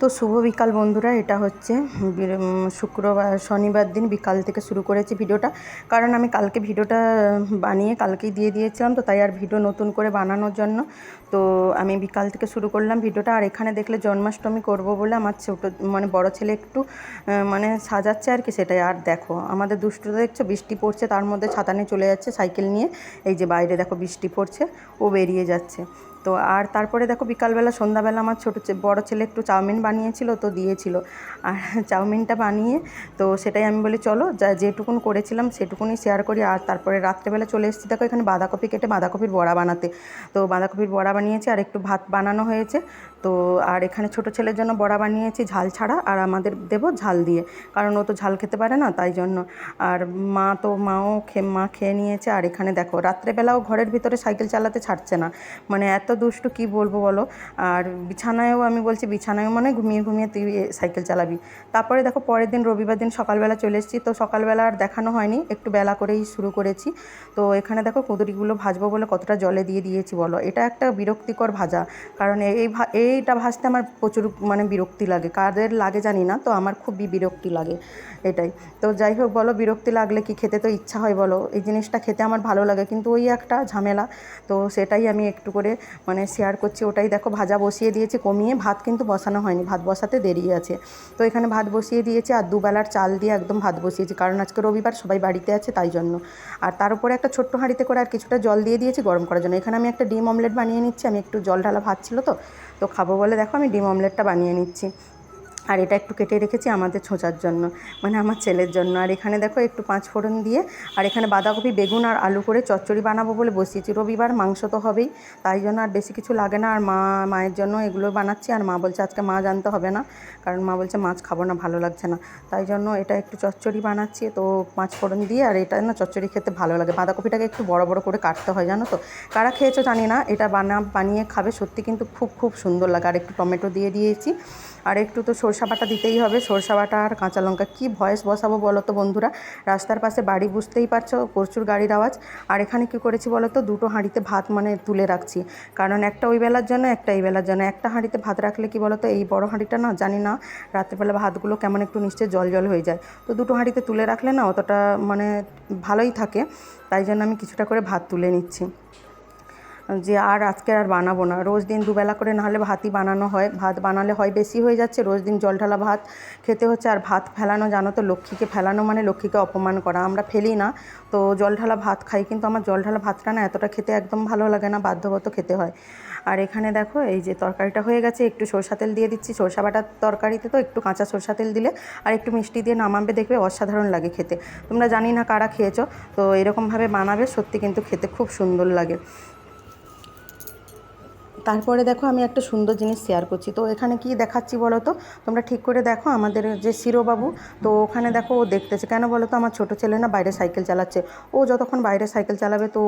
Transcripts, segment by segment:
তো শুভ বিকাল বন্ধুরা, এটা হচ্ছে বীর- শুক্রবার, শনিবার দিন বিকাল থেকে শুরু করেছি ভিডিওটা। কারণ আমি কালকে ভিডিওটা বানিয়ে কালকেই দিয়ে দিয়েছিলাম, তো তাই আর ভিডিও নতুন করে বানানোর জন্য। তো আমি বিকাল থেকে শুরু করলাম ভিডিওটা, আর এখানে দেখলে জন্মাষ্টমী করব বলে আমার ছোটো মানে বড় ছেলে একটু মানে সাজাচ্ছে আর কি সেটাই। আর দেখো, আমাদের দুষ্টুটা দেখছ, বৃষ্টি পড়ছে, তার মধ্যে ছাতা নিয়ে চলে যাচ্ছে সাইকেল নিয়ে। এই যে বাইরে দেখো বৃষ্টি পড়ছে, ও বেরিয়ে যাচ্ছে। তো আর তারপরে দেখো বিকালবেলা, সন্ধ্যাবেলা আমার ছোটো বড় ছেলে একটু চাউমিন বানিয়েছিল তো দিয়েছিল। আর চাউমিনটা বানিয়ে তো সেটাই আমি বলি চলো, যা, যেটুকুন করেছিলাম সেটুকুনই শেয়ার করি। আর তারপরে রাত্রেবেলা চলে এসেছি দেখো এখানে বাঁধাকপি কেটে বাঁধাকপির বড়া বানাতে। তো বাঁধাকপির বড়া বানিয়েছি আর একটু ভাত বানানো হয়েছে। তো আর এখানে ছোটো ছেলের জন্য বড়া বানিয়েছি ঝাল ছাড়া, আর আমাদের দেবো ঝাল দিয়ে। কারণ ও তো ঝাল খেতে পারে না, তাই জন্য। আর মা তো, মাও খে, মা খেয়ে নিয়েছে, আর এখানে দেখো রাত্রেবেলাও ঘরের ভিতরে সাইকেল চালাতে ছাড়ছে না। মানে এত দুষ্টু কি বলব বলো? আর বিছানায়ও আমি বলছি বিছানায়ও মানে ঘুমিয়ে ঘুমিয়ে তুই সাইকেল চালাবি। তারপরে দেখো, পরের দিন রবিবার দিন সকালবেলা চলে এসেছি, তো সকালবেলা আর দেখানো হয়নি, একটু বেলা করেই শুরু করেছি। তো এখানে দেখো, কুঁদরিগুলো ভাজবো বলে কতটা জলে দিয়ে দিয়েছি বলো? এটা একটা বিরক্তিকর ভাজা, কারণ এই ভা- এইটা ভাজতে আমার প্রচুর মানে বিরক্তি লাগে। কাদের লাগে জানি না, তো আমার খুবই বিরক্তি লাগে এটাই। তো যাই হোক বলো, বিরক্তি লাগলে কি খেতে তো ইচ্ছা হয় বলো? এই জিনিসটা খেতে আমার ভালো লাগে, কিন্তু ওই একটা ঝামেলা। তো সেটাই আমি একটু করে মানে শেয়ার করছি। ওটাই দেখো, ভাজা বসিয়ে দিয়েছি, কমিয়ে ভাত কিন্তু বসানো হয়নি, ভাত বসাতে দেরি আছে। তো এখানে ভাত বসিয়ে দিয়েছি, আর দুবেলার চাল দিয়ে একদম ভাত বসিয়েছি, কারণ আজকে রবিবার সবাই বাড়িতে আছে তাই জন্য। আর তার উপরে একটা ছোট্ট হাঁড়িতে করে আর কিছুটা জল দিয়ে দিয়েছি গরম করার জন্য। এখানে আমি একটা ডিম অমলেট বানিয়ে নিচ্ছি, আমি একটু জল ঢালা ভাত ছিল তো তো খাব বলে দেখো আমি ডিম অমলেটটা বানিয়ে নিচ্ছি। আর এটা একটু কেটে রেখেছি আমাদের ছোঁচার জন্য মানে আমার ছেলের জন্য। আর এখানে দেখো একটু পাঁচ ফোড়ন দিয়ে, আর এখানে বাঁধাকপি, বেগুন আর আলু করে চচ্চড়ি বানাবো বলে বসিয়েছি। রবিবার মাংস তো হবেই, তাই জন্য আর বেশি কিছু লাগে না। আর মা, মায়ের জন্য এগুলো বানাচ্ছি, আর মা বলছে আজকে মা জানতে হবে না, কারণ মা বলছে মাছ খাব না, ভালো লাগছে না। তাই জন্য এটা একটু চচ্চড়ি বানাচ্ছি, তো পাঁচ ফোড়ন দিয়ে, আর এটা না চচ্চড়ি খেতে ভালো লাগে। বাঁধাকপিটাকে একটু বড় বড় করে কাটতে হয়, জানো তো। কারা খেয়েছো জানি না, এটা বানা, বানিয়ে খাবে, সত্যি কিন্তু খুব খুব সুন্দর লাগে। আর একটু টমেটো দিয়ে দিয়েছি আর একটু তো সরষা বাটা দিতেই হবে। সরষা বাটা আর কাঁচা লঙ্কা কী ভয়েস বসাবো বলো তো বন্ধুরা? রাস্তার পাশে বাড়ি বুঝতেই পারছ, প্রচুর গাড়ির আওয়াজ। আর এখানে কি করেছি বলো তো দুটো হাঁড়িতে ভাত মানে তুলে রাখছি। কারণ একটা ওই বেলার জন্য, একটা এই বেলার জন্য। একটা হাঁড়িতে ভাত রাখলে কি বলো তো এই বড় হাঁড়িটা না, জানি না, রাত্রেবেলা ভাতগুলো কেমন একটু নিশ্চয় জল জল হয়ে যায়। তো দুটো হাঁড়িতে তুলে রাখলে না, অতটা মানে ভালোই থাকে। তাই জন্য আমি কিছুটা করে ভাত তুলে নিচ্ছি। যে আর আজকে আর বানাবো না। রোজ দিন দুবেলা করে নাহলে ভাতই বানানো হয়। ভাত বানালে হয় বেশি হয়ে যাচ্ছে, রোজ দিন জল ঢালা ভাত খেতে হচ্ছে। আর ভাত ফেলানো জানো তো, লক্ষ্মীকে ফেলানো মানে লক্ষ্মীকে অপমান করা। আমরা ফেলি না। তো জল ঢালা ভাত খাই, কিন্তু আমার জল ঢালা ভাতটা না এতটা খেতে একদম ভালো লাগে না, বাধ্যগত খেতে হয়। আর এখানে দেখো, এই যে তরকারিটা হয়ে গেছে, একটু সরষা তেল দিয়ে দিচ্ছি। সরষা বাটার তরকারিতে তো একটু কাঁচা সরষা তেল দিলে আর একটু মিষ্টি দিয়ে নামাবে দেখবে অসাধারণ লাগে খেতে। তোমরা জানি না কারা খেয়েছো, তো এরকমভাবে বানাবে, সত্যি কিন্তু খেতে খুব সুন্দর লাগে। তারপরে দেখো আমি একটা সুন্দর জিনিস শেয়ার করছি। তো এখানে কি দেখাচ্ছি বলো তো? তোমরা ঠিক করে দেখো আমাদের যে শিরোবাবু, তো ওখানে দেখো ও দেখতেছে। কেন বলো তো? আমার ছোটো ছেলে না বাইরে সাইকেল চালাচ্ছে। ও যতক্ষণ বাইরে সাইকেল চালাবে তো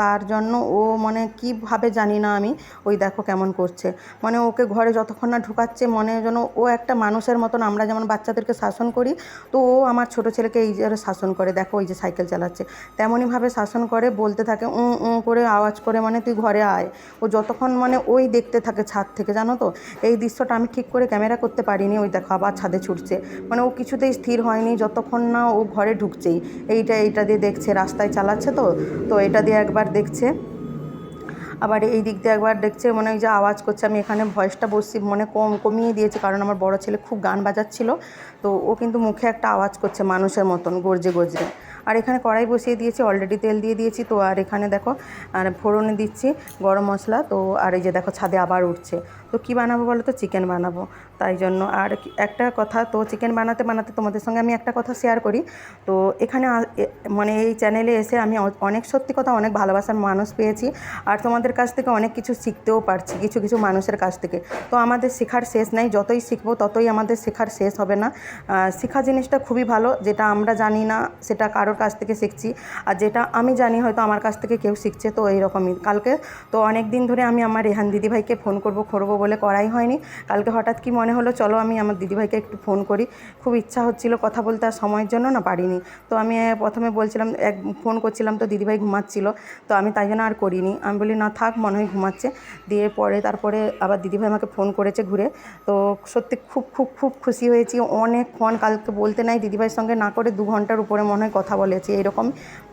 তার জন্য ও মানে কীভাবে জানি না আমি, ওই দেখো কেমন করছে। মানে ওকে ঘরে যতক্ষণ না ঢুকাচ্ছে, মনে যেন ও একটা মানুষের মতন। আমরা যেমন বাচ্চাদেরকে শাসন করি, তো ও আমার ছোটো ছেলেকে এই যে শাসন করে, দেখো ওই যে সাইকেল চালাচ্ছে। তেমনইভাবে শাসন করে, বলতে থাকে, উঁ উঁ, করে আওয়াজ করে মানে তুই ঘরে আয়। ও যতক্ষণ মানে ওই দেখতে থাকে ছাদ থেকে, জানো তো? এই দৃশ্যটা আমি ঠিক করে ক্যামেরা করতে পারিনি, ওই দেখো আবার ছাদে ছুটছে। মানে ও কিছুতেই স্থির হয়নি, যতক্ষণ না ও ঘরে ঢুকছেই। এইটা এইটা দিয়ে দেখছে, রাস্তায় চালাচ্ছে তো তো এটা দিয়ে একবার দেখছে। আবার এই দিক দিয়ে একবার দেখছে মানে ওই যে আওয়াজ করছে। আমি এখানে ভয়েসটা বসছি মানে কম কমিয়ে দিয়েছি, কারণ আমার বড় ছেলে খুব গান বাজাচ্ছিল। তো ও কিন্তু মুখে একটা আওয়াজ করছে মানুষের মতন, গর্জে গর্জে। আর এখানে কড়াই বসিয়ে দিয়েছি অলরেডি তেল দিয়ে দিয়েছি। তো আর এখানে দেখো, আর ফোড়নে দিচ্ছি, গরম মশলা। তো আর এই যে দেখো, ছাদে আবার উঠছে। তো কী বানাবো বলো তো? চিকেন বানাবো। তাই জন্য আর একটা কথা তো চিকেন বানাতে বানাতে তোমাদের সঙ্গে আমি একটা কথা শেয়ার করি। তো এখানে মানে এই চ্যানেলে এসে আমি অনেক সত্যি কথা, অনেক ভালোবাসার মানুষ পেয়েছি। আর তোমাদের কাছ থেকে অনেক কিছু শিখতেও পারছি, কিছু কিছু মানুষের কাছ থেকে। তো আমাদের শেখার শেষ নাই, যতই শিখব ততই আমাদের শেখার শেষ হবে না। শেখা জিনিসটা খুবই ভালো, যেটা আমরা জানি না, সেটা কারোর কাছ থেকে শিখছি। আর যেটা আমি জানি হয়তো আমার কাছ থেকে কেউ শিখছে, তো এইরকমই। কালকে তো অনেক দিন ধরে আমি আমার রেহান দিদিভাইকে ফোন করব, করব বলে করাই হয়নি। কালকে হঠাৎ কি মনে হলো, চলো আমি আমার দিদিভাইকে একটু ফোন করি। খুব ইচ্ছা হচ্ছিল কথা বলতে, আর সময়ের জন্য না পারিনি। তো আমি প্রথমে বলছিলাম, এক ফোন করছিলাম তো দিদিভাই ঘুমাচ্ছিল। তো আমি তাই জন্য আর করিনি। আমি বলি, না থাক, মনে হয় ঘুমাচ্ছে। দিয়ে পরে তারপরে আবার দিদিভাই আমাকে ফোন করেছে ঘুরে। তো সত্যি খুব খুব খুব খুশি হয়েছি। অনেকক্ষণ কালকে বলতে নাই দিদিভাইয়ের সঙ্গে, না করে দু ঘণ্টার উপরে মনে হয় কথা বলেছি। এরকম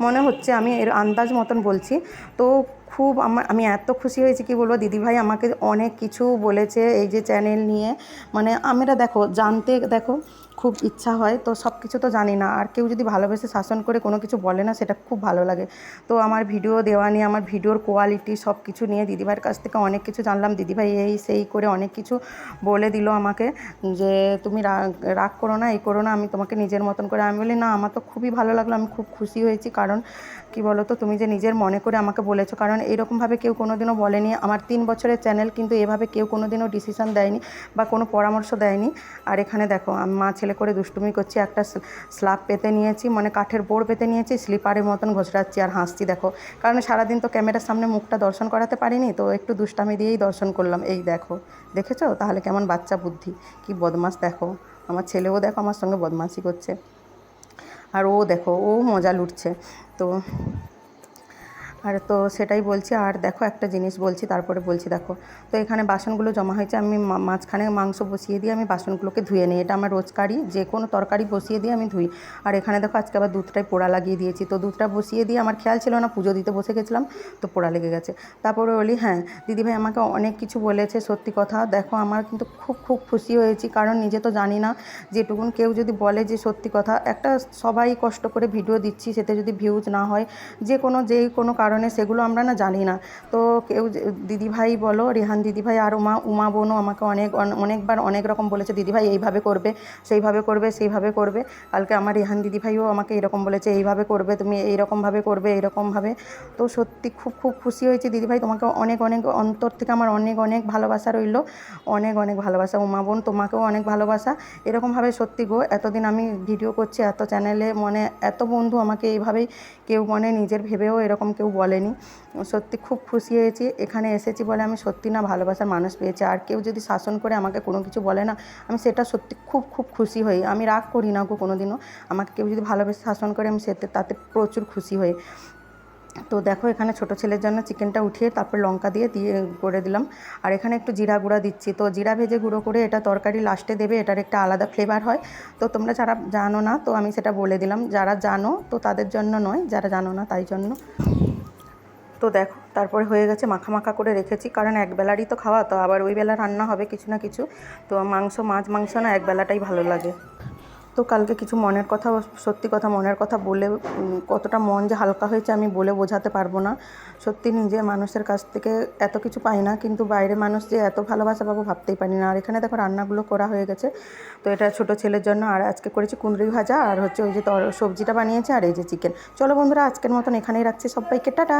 মনে হচ্ছে আমি এর আন্দাজ মতন বলছি। তো খুব আমার, আমি এত খুশি হয়েছি, কি বলব? দিদিভাই আমাকে অনেক কিছু বলেছে এই যে চ্যানেল নিয়ে। মানে আমরা দেখো, জানতে দেখো খুব ইচ্ছা হয়, তো সব কিছু তো জানি না। আর কেউ যদি ভালোবেসে শাসন করে কোনো কিছু বলে না, সেটা খুব ভালো লাগে। তো আমার ভিডিও দেওয়া নিয়ে, আমার ভিডিওর কোয়ালিটি সব কিছু নিয়ে দিদিভাইয়ের কাছ থেকে অনেক কিছু জানলাম। দিদিভাই এই সেই করে অনেক কিছু বলে দিল আমাকে যে, তুমি রাগ করো না, এই করো না, আমি তোমাকে নিজের মতন করে। আমি বলি, না, আমার তো খুবই ভালো লাগল, আমি খুব খুশি হয়েছি। কারণ কি বলো তো তুমি যে নিজের মনে করে আমাকে বলেছ, কারণ এইরকমভাবে কেউ কোনো দিনও বলেনি। আমার তিন বছরের চ্যানেল কিন্তু এভাবে কেউ কোনো দিনও ডিসিশন দেয়নি বা কোনো পরামর্শ দেয়নি। আর এখানে দেখো মা, ছেলে করে দুষ্টুমি করছি, একটা স্ল্যাব পেতে নিয়েছি মানে কাঠের বোর্ড পেতে নিয়েছি, স্লিপারের মতন ঘোষরাচ্ছি আর হাসছি, দেখো। কারণ সারাদিন তো ক্যামেরার সামনে মুখটা দর্শন করাতে পারিনি, তো একটু দুষ্টামি দিয়েই দর্শন করলাম। এই দেখো, দেখেছ? তাহলে কেমন বাচ্চা বুদ্ধি, কি বদমাস দেখো। আমার ছেলেও দেখো আমার সঙ্গে বদমাশি করছে। আর ও দেখো, ও মজা লুটছে। তো আর তো সেটাই বলছি, আর দেখো একটা জিনিস বলছি, তারপরে বলছি, দেখো, তো এখানে বাসনগুলো জমা হয়েছে, আমি মাঝখানে মাংস বসিয়ে দিয়ে আমি বাসনগুলোকে ধুয়ে নিই, এটা আমার রোজকারই, যে কোনো তরকারি বসিয়ে দিয়ে আমি ধুই। আর এখানে দেখো আজকে আবার দুধটাই পোড়া লাগিয়ে দিয়েছি, তো দুধটা বসিয়ে দিয়ে আমার খেয়াল ছিল না, পুজো দিতে বসে গেছিলাম, তো পোড়া লেগে গেছে। তারপরে বলি হ্যাঁ দিদিভাই আমাকে অনেক কিছু বলেছে, সত্যি কথা, দেখো আমার কিন্তু খুব খুব খুশি হয়েছি, কারণ নিজে তো জানি না, যেটুকুন কেউ যদি বলে যে সত্যি কথা, একটা সবাই কষ্ট করে ভিডিও দিচ্ছি, সেতে যদি ভিউজ না হয়, যে কোনো যেই কোনো কারণে সেগুলো আমরা না জানি না। তো কেউ দিদিভাই বলো, রেহান দিদিভাই, আর উমা উমা বোনও আমাকে অনেক অনেকবার অনেক রকম বলেছে, দিদিভাই, এইভাবে করবে, সেইভাবে করবে সেইভাবে করবে। কালকে আমার রেহান দিদিভাইও আমাকে এরকম বলেছে, এইভাবে করবে, তুমি এইরকমভাবে করবে, এইরকমভাবে। তো সত্যি খুব খুব খুশি হয়েছে দিদিভাই, তোমাকে অনেক অনেক অন্তর থেকে আমার অনেক অনেক ভালোবাসা রইল, অনেক অনেক ভালোবাসা। উমা বোন তোমাকেও অনেক ভালোবাসা। এরকমভাবে সত্যি গো, এতদিন আমি ভিডিও করছি, এত চ্যানেলে মানে এত বন্ধু আমাকে এইভাবেই কেউ মানে নিজের ভেবেও এরকম কেউ বলেনি। সত্যি খুব খুশি হয়েছি। এখানে এসেছি বলে আমি সত্যি না ভালোবাসার মানুষ পেয়েছি। আর কেউ যদি শাসন করে আমাকে কোনো কিছু বলে না, আমি সেটা সত্যি খুব খুব খুশি হই। আমি রাগ করি না কোনো দিনও আমাকে কেউ যদি ভালোবেসে শাসন করে, আমি সেতে, তাতে প্রচুর খুশি হই। তো দেখো, এখানে ছোট ছেলের জন্য চিকেনটা উঠিয়ে তারপর লঙ্কা দিয়ে দিয়ে করে দিলাম। আর এখানে একটু জিরা গুঁড়া দিচ্ছি। তো জিরা ভেজে গুঁড়ো করে এটা তরকারি লাস্টে দেবে। এটার একটা আলাদা ফ্লেভার হয়। তো তোমরা যারা জানো না, তো আমি সেটা বলে দিলাম। যারা জানো, তো তাদের জন্য নয়। যারা জানো না, তাই জন্য। তো দেখো, তারপরে হয়ে গেছে মাখা মাখা করে রেখেছি। কারণ একবেলারই তো খাওয়া, তো আবার ওই বেলা রান্না হবে কিছু না কিছু। তো মাংস, মাছ, মাংস না একবেলাটাই ভালো লাগে। তো কালকে কিছু মনের কথা, সত্যি কথা মনের কথা বলে কতটা মন যে হালকা হয়েছে আমি বলে বোঝাতে পারব না। সত্যি নিজে মানুষের কাছ থেকে এত কিছু পাই না, কিন্তু বাইরে মানুষ যে এত ভালোবাসা পাবো ভাবতেই পারি না। আর এখানে দেখো রান্নাগুলো করা হয়ে গেছে। তো এটা ছোট ছেলের জন্য, আর আজকে করেছি কুঁদরি ভাজা, আর হচ্ছে ওই যে সবজিটা বানিয়েছে, আর এই যে চিকেন। চলো বন্ধুরা, আজকের মতন এখানেই রাখছি সবাইকে, টাটা!